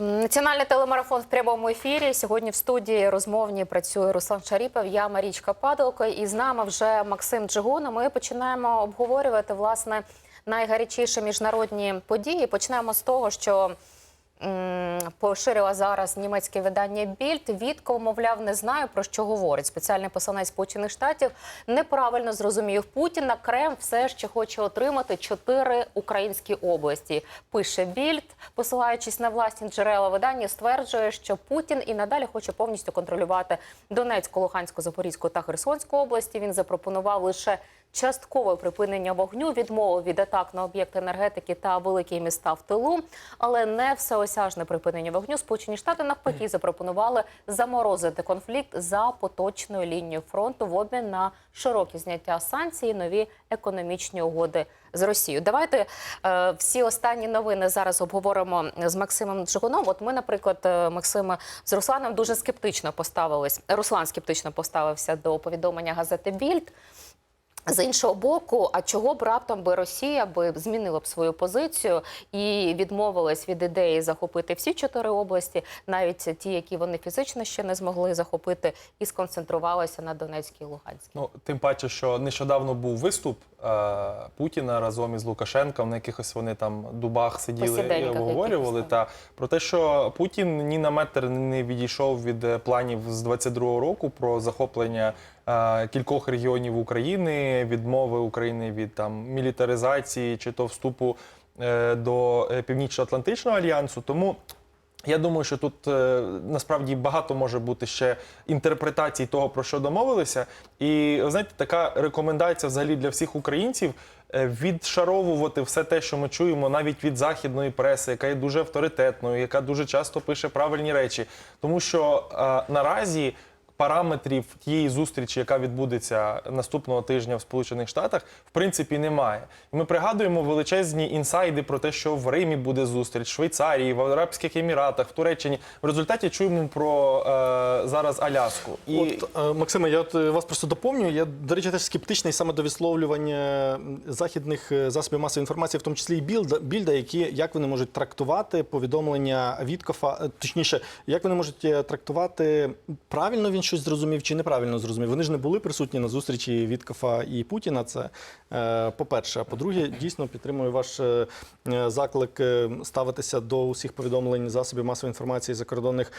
Національний телемарафон в прямому ефірі. Сьогодні в студії розмовні працює Руслан Шаріпов, я Марічка Падалко, і з нами вже Максим Джигуна. Ми починаємо обговорювати власне найгарячіші міжнародні події. Почнемо з того, що поширила зараз німецьке видання Більд. Вітко, мовляв, не знаю про що говорить. Спеціальний посланець Сполучених Штатів неправильно зрозумів Путіна. Крем все ще хоче отримати чотири українські області. Пише Більд, посилаючись на власні джерела видання, стверджує, що Путін і надалі хоче повністю контролювати Донецьку, Луганську, Запорізьку та Херсонську області. Він запропонував лише часткове припинення вогню, відмову від атак на об'єкти енергетики та великі міста в тилу, але не всеосяжне припинення вогню. Сполучені Штати навпаки запропонували заморозити конфлікт за поточною лінією фронту в обмін на широкі зняття санкцій, нові економічні угоди з Росією. Давайте е, всі останні новини зараз обговоримо з Максимом Джигуном. От ми, наприклад, е, Максима з Русланом дуже скептично поставились. Руслан скептично поставився до повідомлення газети Більд. З іншого боку, а чого б раптом би Росія би змінила б свою позицію і відмовилась від ідеї захопити всі чотири області, навіть ті, які вони фізично ще не змогли захопити, і сконцентрувалася на Донецькій Луганській. Ну, тим паче, що нещодавно був виступ Путіна разом із Лукашенком, на якихось вони там дубах сиділи і обговорювали. Та про те, що Путін ні на метр не відійшов від е, планів з 22-го року про захоплення е, кількох регіонів України, відмови України від там мілітаризації чи то вступу е, до е, Північно-Атлантичного альянсу. Тому я думаю, що тут е, насправді багато може бути ще інтерпретацій того, про що домовилися. І знаєте, така рекомендація взагалі для всіх українців е, відшаровувати все те, що ми чуємо, навіть від західної преси, яка є дуже авторитетною, яка дуже часто пише правильні речі. Тому що е, наразі. Параметрів тієї зустрічі, яка відбудеться наступного тижня в Сполучених Штатах, в принципі, немає. Ми пригадуємо величезні інсайди про те, що в Римі буде зустріч, в Швейцарії, в Арабських Еміратах, в Туреччині. В результаті чуємо про е, зараз Аляску. І От, е, Максиме, я от е, вас просто доповню. Я, до речі, теж скептичний саме до висловлювання західних е, засобів масової інформації, в тому числі і Більда, Більда, які як вони можуть трактувати повідомлення Віткофа, точніше, як вони можуть трактувати правильно він щось зрозумів чи неправильно зрозумів. Вони ж не були присутні на зустрічі Віткафа і Путіна. Це е, по-перше. А по-друге, дійсно підтримую ваш е, е, заклик ставитися до усіх повідомлень засобів масової інформації закордонних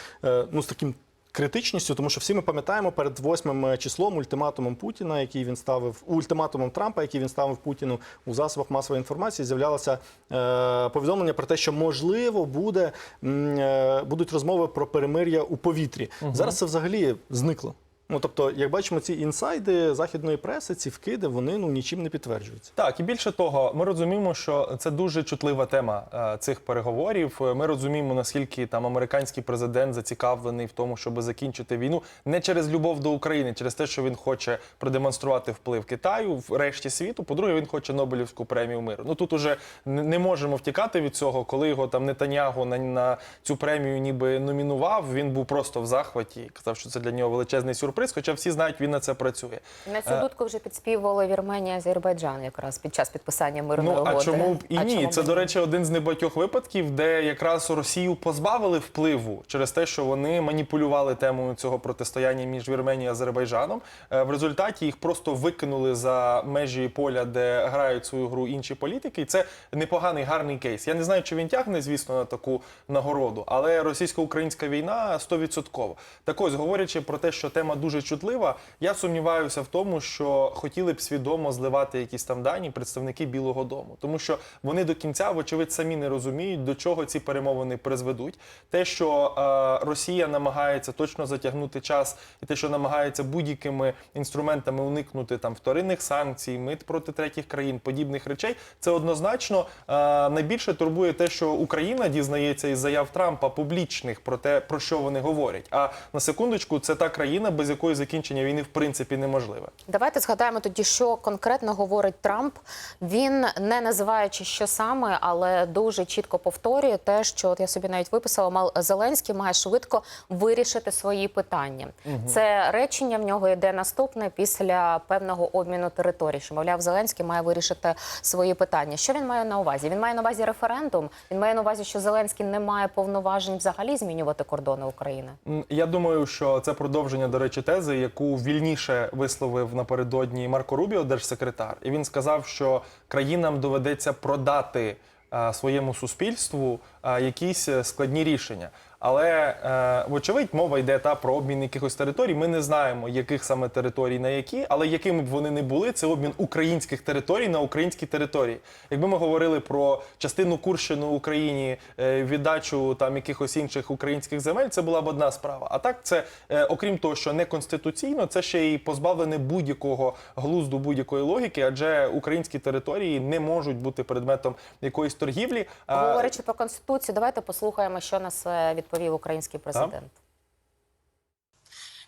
ну з таким критичністю, тому що всі ми пам'ятаємо перед 8 числом ультиматумом Путіна, який він ставив ультиматумом Трампа, який він ставив Путіну у засобах масової інформації, з'являлося е, повідомлення про те, що можливо буде е, будуть розмови про перемир'я у повітрі. Зараз це взагалі зникло. Ну тобто, як бачимо, ці інсайди західної преси, ці вкиди, вони ну нічим не підтверджуються. Так, і більше того, ми розуміємо, що це дуже чутлива тема е, цих переговорів. Е, Ми розуміємо, наскільки там американський президент зацікавлений в тому, щоб закінчити війну не через любов до України, через те, що він хоче продемонструвати вплив Китаю в решті світу. По-друге, він хоче Нобелівську премію миру. Ну тут уже не можемо втікати від цього, коли його там Нетаньягу на, на цю премію ніби номінував. Він був просто в захваті казав, що це для нього величезний сюрприз. Хоча всі знають, він на це працює. На цю дудку вже підспівували Вірменія Азербайджан якраз під час підписання мирної Ну угоди. а чому б і А ні? б Це і до речі, один з небагатьох випадків, де якраз Росію позбавили впливу через те, що вони маніпулювали темою цього протистояння між Вірменією і Азербайджаном. Е, В результаті їх просто викинули за межі поля, де грають свою гру інші політики. І це непоганий гарний кейс. Я не знаю, чи він тягне, звісно, на таку нагороду, але російсько-українська війна 100%. Так ось, говорячи про те, що тема дуже чутлива, я сумніваюся в тому, що хотіли б свідомо зливати якісь там дані представники Білого Дому, тому що вони до кінця, вочевидь, самі не розуміють, до чого ці перемовини призведуть. Те, що е, Росія намагається точно затягнути час, і те, що намагається будь-якими інструментами уникнути там вторинних санкцій, мит проти третіх країн, подібних речей, це однозначно е, найбільше турбує те, що Україна дізнається із заяв Трампа публічних про те, про що вони говорять. А на секундочку, це та країна, без якою закінчення війни в принципі неможливе. Давайте згадаємо тоді, що конкретно говорить Трамп. Він не називаючи що саме, але дуже чітко повторює те, що от я собі навіть виписала, Зеленський має швидко вирішити свої питання. Це речення в нього йде наступне після певного обміну територій. Що мовляв, Зеленський має вирішити свої питання. Що він має на увазі? Він має на увазі референдум. Він має на увазі, що Зеленський не має повноважень взагалі змінювати кордони України. Я думаю, що це продовження, до речі, тези, яку вільніше висловив напередодні Марко Рубіо, держсекретар. І він сказав, що країнам доведеться продати е, своєму суспільству е, якісь е, складні рішення. Але е, вочевидь, мова йде та про обмін якихось територій. Ми не знаємо, яких саме територій на які, але якими б вони не були, це обмін українських територій на українські території. Якби ми говорили про частину Курщини Україні, е, віддачу там якихось інших українських земель, це була б одна справа. А так, це е, окрім того, що не конституційно, це ще й позбавлене будь-якого глузду, будь-якої логіки, адже українські території не можуть бути предметом якоїсь торгівлі. Говорячи про конституцію, давайте послухаємо, що нас е, відповів український президент.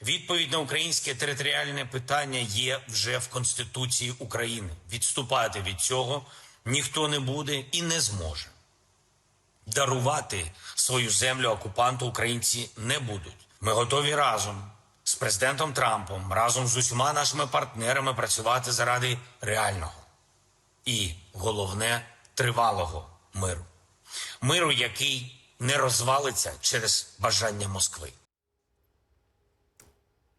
Відповідь на українське територіальне питання є вже в Конституції України. Відступати від цього ніхто не буде і не зможе. Дарувати свою землю окупанту українці не будуть. Ми готові разом з президентом Трампом, разом з усіма нашими партнерами працювати заради реального і головне тривалого миру. Миру, який не розвалиться через бажання Москви.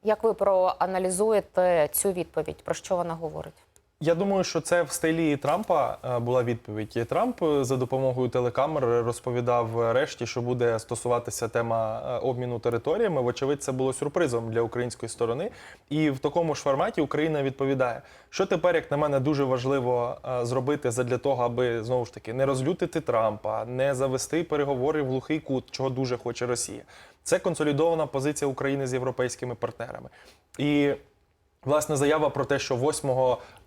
Як ви проаналізуєте цю відповідь? Про що вона говорить? Я думаю, що це в стилі Трампа е, була відповідь. І Трамп е, за допомогою телекамер розповідав решті, що буде стосуватися тема е, обміну територіями. Вочевидь, це було сюрпризом для української сторони. І в такому ж форматі Україна відповідає, що тепер, як на мене, дуже важливо е, зробити задля того, аби знову ж таки не розлютити Трампа, не завести переговори в глухий кут, чого дуже хоче Росія. Це консолідована позиція України з європейськими партнерами. І Власне, заява про те, що 8,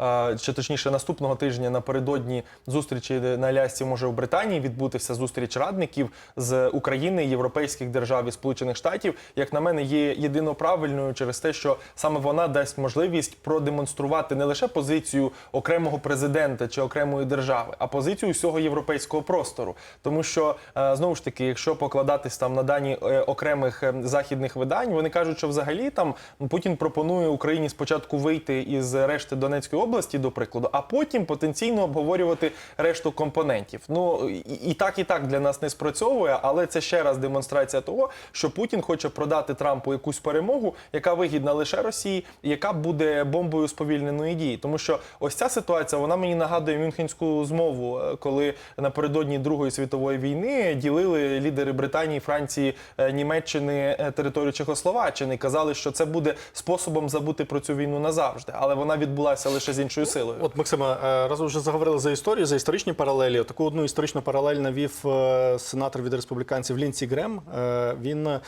е, чи точніше наступного тижня напередодні зустрічі на Алясці може в Британії відбутися зустріч радників з України, європейських держав і Сполучених Штатів, як на мене, є єдино правильною через те, що саме вона дасть можливість продемонструвати не лише позицію окремого президента чи окремої держави, а позицію всього європейського простору. Тому що е, знову ж таки, якщо покладатись там на дані е, окремих е, західних видань, вони кажуть, що взагалі там Путін пропонує Україні спочатку вийти із решти Донецької області, до прикладу, а потім потенційно обговорювати решту компонентів. Ну і, і так, і так для нас не спрацьовує, але це ще раз демонстрація того, що Путін хоче продати Трампу якусь перемогу, яка вигідна лише Росії, яка буде бомбою сповільненої дії. Тому що ось ця ситуація вона мені нагадує Мюнхенську змову, е, коли напередодні Другої світової війни ділили лідери Британії, Франції, е, Німеччини е, територію Чехословаччини. Казали, що це буде способом забути про цю війну назавжди, але вона відбулася лише з іншою силою. От Максима, е, раз вже заговорили за історію, за історичні паралелі. Таку одну історичну паралель навів е, сенатор від республіканців Лінсі Грем. Е, Він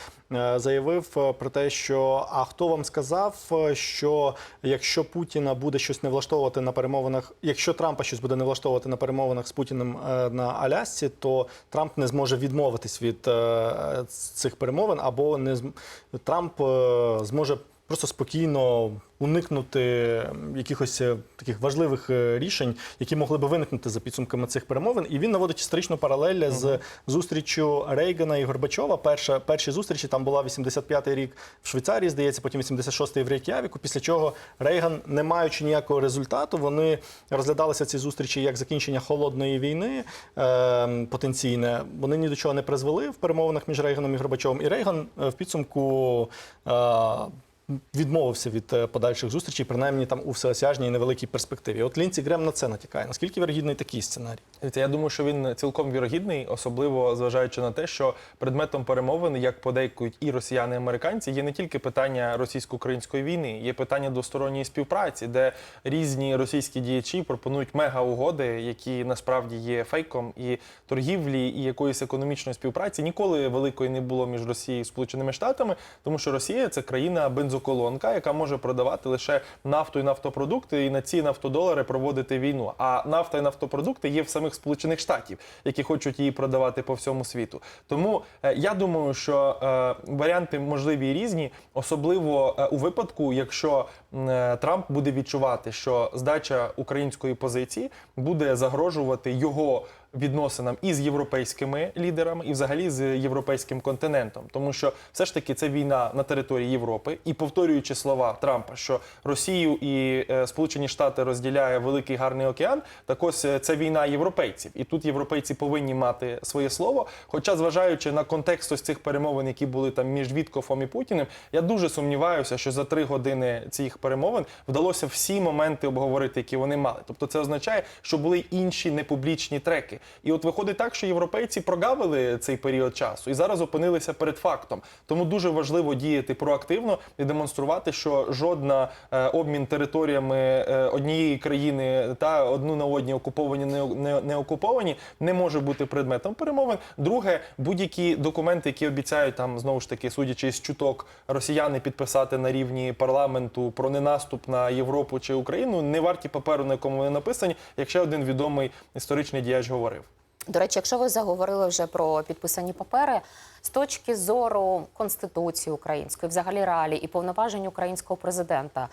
заявив про те, що а хто вам сказав, що якщо Путіна буде щось не влаштовувати на перемовинах, якщо Трампа щось буде не влаштовувати на перемовинах з Путіним на Алясці, то Трамп не зможе відмовитись від цих перемовин, або не Трамп зможе просто спокійно уникнути якихось е, таких важливих е, рішень, які могли би виникнути за підсумками цих перемовин. І він наводить історичну паралель з зустрічю Рейгана і Горбачова. Перша перші зустрічі там була 85-й рік в Швейцарії, здається, потім 86-й в Рейк'явіку. Після чого Рейган, не маючи ніякого результату, вони розглядалися ці зустрічі як закінчення холодної війни е, потенційне. Вони ні до чого не призвели в перемовинах між Рейганом і Горбачовим. І Рейган е, в підсумку. Е, Відмовився від е, подальших зустрічей, принаймні там у всеосяжній невеликій перспективі. От Лінці Грем на це натякає. Наскільки вірогідний такий сценарій? Я думаю, що він цілком вірогідний, особливо зважаючи на те, що предметом перемовин, як подейкують і росіяни, і американці, є не тільки питання російсько-української війни, є питання двосторонньої співпраці, де різні російські діячі пропонують мега-угоди, які насправді є фейком, і торгівлі, і якоїсь економічної співпраці ніколи великої не було між Росією і Сполученими Штатами, тому що Росія це країна бензоколонка. Бензоколонка, яка може продавати лише нафту і нафтопродукти, і на ці нафтодолари проводити війну. А нафта і нафтопродукти є в самих Сполучених Штатів, які хочуть її продавати по всьому світу. Тому е, я думаю, що е, варіанти можливі і різні, особливо е, у випадку, якщо Трамп буде відчувати, що здача української позиції буде загрожувати його відносинам і з європейськими лідерами, і взагалі з європейським континентом, тому що все ж таки це війна на території Європи, і повторюючи слова Трампа, що Росію і е, Сполучені Штати розділяє великий гарний океан, так ось е, це війна європейців, і тут європейці повинні мати своє слово. Хоча, зважаючи на контекст ось цих перемовин, які були там між Віткофом і Путіним, я дуже сумніваюся, що за три години цих перемовин вдалося всі моменти обговорити, які вони мали. Тобто, це означає, що були інші непублічні треки. І от виходить так, що європейці прогавили цей період часу і зараз опинилися перед фактом. Тому дуже важливо діяти проактивно і демонструвати, що жодна е, обмін територіями е, однієї країни та одну на одні окуповані не, окуповані не може бути предметом перемовин. Друге, будь-які документи, які обіцяють там знову ж таки, судячи з чуток, росіяни підписати на рівні парламенту про ненаступ на Європу чи Україну, не варті паперу, на якому вони написані, як ще один відомий історичний діяч говорив. До речі, якщо ви заговорили вже про підписані папери, з точки зору конституції української, взагалі реалій і повноважень українського президента,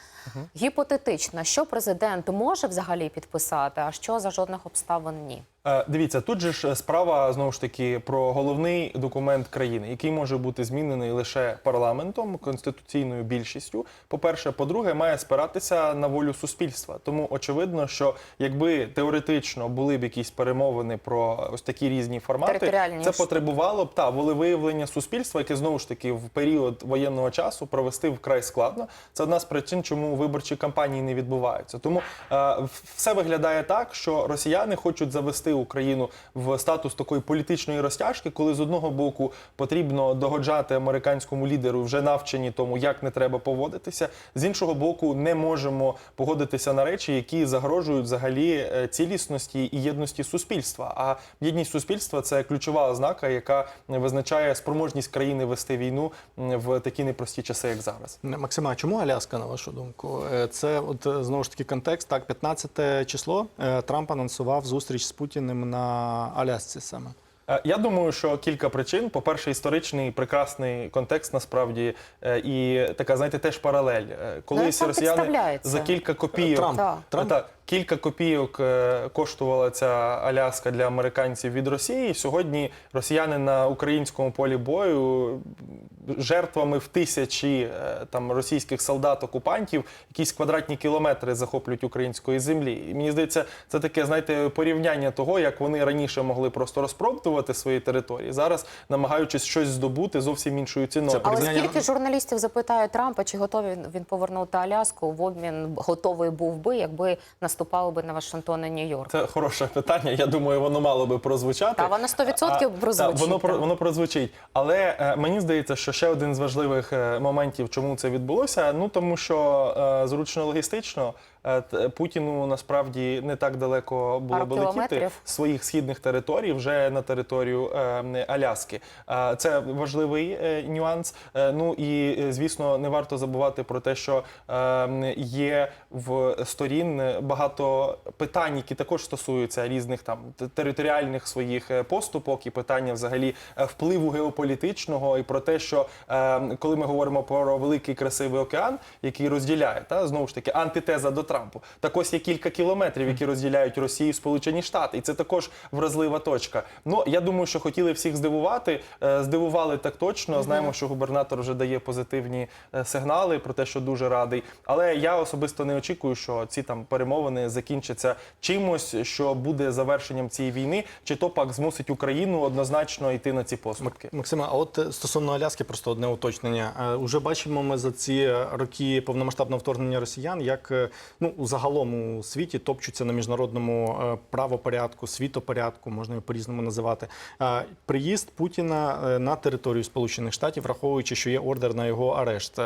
гіпотетично, що президент може взагалі підписати, а що за жодних обставин ні. Е, Дивіться, тут же ж справа знову ж таки про головний документ країни, який може бути змінений лише парламентом, конституційною більшістю. По-перше, по-друге, має спиратися на волю суспільства. Тому очевидно, що якби теоретично були б якісь перемовини про ось такі різні формати, це потребувало б та волевиявлення суспільства, яке знову ж таки в період воєнного часу провести вкрай складно. Це одна з причин, чому виборчі кампанії не відбуваються. Тому е, все виглядає так, що росіяни хочуть завести Україну в статус такої політичної розтяжки, коли з одного боку потрібно догоджати американському лідеру, вже навчені тому, як не треба поводитися. З іншого боку, не можемо погодитися на речі, які загрожують взагалі е, цілісності і єдності суспільства. А єдність суспільства це ключова ознака, яка визначає спроможність країни вести війну в такі непрості часи, як зараз. Максима, чому Аляска, на вашу думку? Е, Це от е, знову ж таки контекст. Так, 15 число е, Трамп анонсував зустріч з Путіним на Алясці саме. Я думаю, що кілька причин. По-перше, історичний прекрасний контекст насправді і така, знаєте, теж паралель. Колись росіяни за кілька копійок Трамп. Трамп? Та, кілька копійок е, коштувала ця Аляска для американців від Росії. Сьогодні росіяни на українському полі бою жертвами в тисячі е, там російських солдат-окупантів якісь квадратні кілометри захоплюють української землі. І мені здається, це таке, знаєте, порівняння того, як вони раніше могли просто розпродувати свої території, зараз намагаючись щось здобути зовсім іншою ціною. Це Але Порівняння- скільки журналістів запитають Трампа, чи готовий він- повернути Аляску в обмін готовий був би, якби наступали би на Вашингтон і Нью-Йорк? Це хороше питання. Я думаю, воно мало би прозвучати. Та, воно 100% А, прозвучить, та, Воно воно прозвучить. Але е, мені здається, що ще один з важливих е, моментів, чому це відбулося. Ну тому що е, зручно логістично Путіну насправді не так далеко було би летіти своїх східних територій вже на територію е, Аляски. Е, Це важливий е, нюанс. Е, Ну і е, звісно, не варто забувати про те, що е, є в сторін багато питань, які також стосуються різних там територіальних своїх е, поступок і питання взагалі е, впливу геополітичного, і про те, що е, коли ми говоримо про великий красивий океан, який розділяє та знову ж таки антитеза до Трампу, так ось є кілька кілометрів, які розділяють Росію і Сполучені Штати, і це також вразлива точка. Ну я думаю, що хотіли всіх здивувати. е, Здивували так точно. Знаємо, що губернатор вже дає позитивні е, сигнали про те, що дуже радий. Але я особисто не очікую, що ці там перемовини закінчаться чимось, що буде завершенням цієї війни, чи то пак змусить Україну однозначно йти на ці поступки. Максима, а от е, стосовно Аляски, просто одне уточнення. Уже бачимо ми за ці роки повномасштабного вторгнення росіян, як ну загалом у світі топчуться на міжнародному е, правопорядку, світопорядку, можна його по-різному називати. Е, Приїзд Путіна е, на територію Сполучених Штатів, враховуючи, що є ордер на його арешт,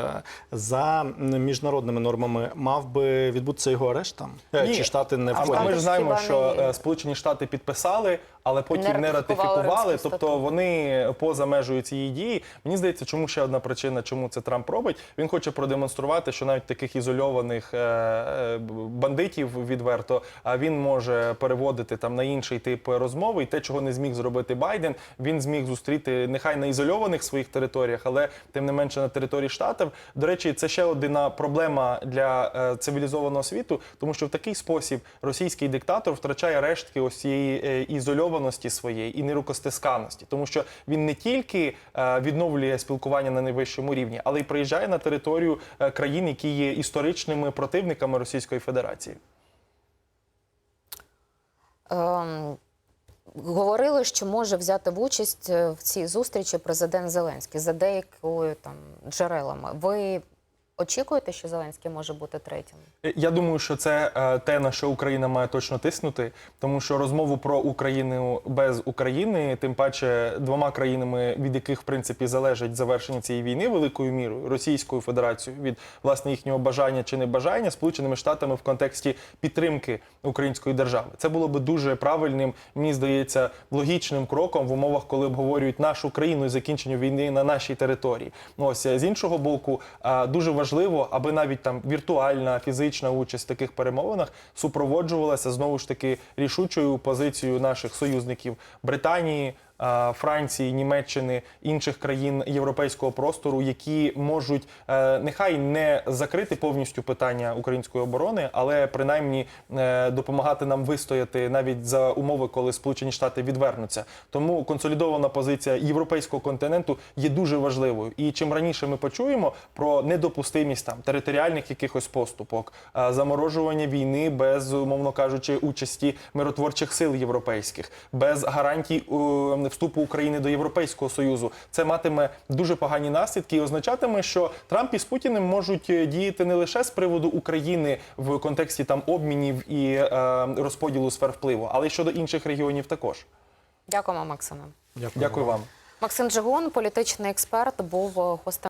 за міжнародними нормами мав би відбутися його арешт там? Ні. Чи штати не входять? а ми ж знаємо, що Сполучені Штати підписали, але потім не Не ратифікували. Тобто вони поза межею цієї дії. Мені здається, чому ще одна причина, чому це Трамп робить. Він хоче продемонструвати, що навіть таких ізольованих е, е, бандитів відверто, а він може переводити там на інший тип розмови. І те, чого не зміг зробити Байден, він зміг зустріти нехай на ізольованих своїх територіях, але тим не менше на території штатів. До речі, це ще одна проблема для е, цивілізованого світу, тому що в такий спосіб російський диктатор втрачає рештки ось цієї е, ізольованості своєї і нерукостисканості, тому що він не тільки е, відновлює спілкування на найвищому рівні, але й приїжджає на територію е, країн, які є історичними противниками Російської Федерації. Ем, говорили, що може взяти в участь е, в цій зустрічі президент Зеленський за деякою там джерелами. Ви очікуєте, що Зеленський може бути третім? Я думаю, що це е, те, на що Україна має точно тиснути, тому що розмову про Україну без України, тим паче двома країнами, від яких в принципі залежить завершення цієї війни великою мірою Російською Федерацією від власне їхнього бажання чи небажання, Сполученими Штатами в контексті підтримки української держави. Це було би дуже правильним, мені здається, логічним кроком в умовах, коли обговорюють нашу країну і закінчення війни на нашій території. Ось з іншого боку, дуже важливо, аби навіть там віртуальна фізична участь в таких перемовинах супроводжувалася знову ж таки рішучою позицією наших союзників Британії. А, Франції, Німеччини, інших країн європейського простору, які можуть е, нехай не закрити повністю питання української оборони, але принаймні е, допомагати нам вистояти навіть за умови, коли Сполучені Штати відвернуться. Тому консолідована позиція європейського континенту є дуже важливою. І чим раніше ми почуємо про недопустимість там територіальних якихось поступок, е, заморожування війни без, умовно кажучи, участі миротворчих сил європейських, без гарантій е, вступу України до Європейського союзу, це матиме дуже погані наслідки і означатиме, що Трамп із Путіним можуть е, діяти не лише з приводу України в контексті там обмінів і е, розподілу сфер впливу, але й щодо інших регіонів також. Дякуємо, Максиме. Дякую вам. Максим Джигун, політичний експерт, був гостем.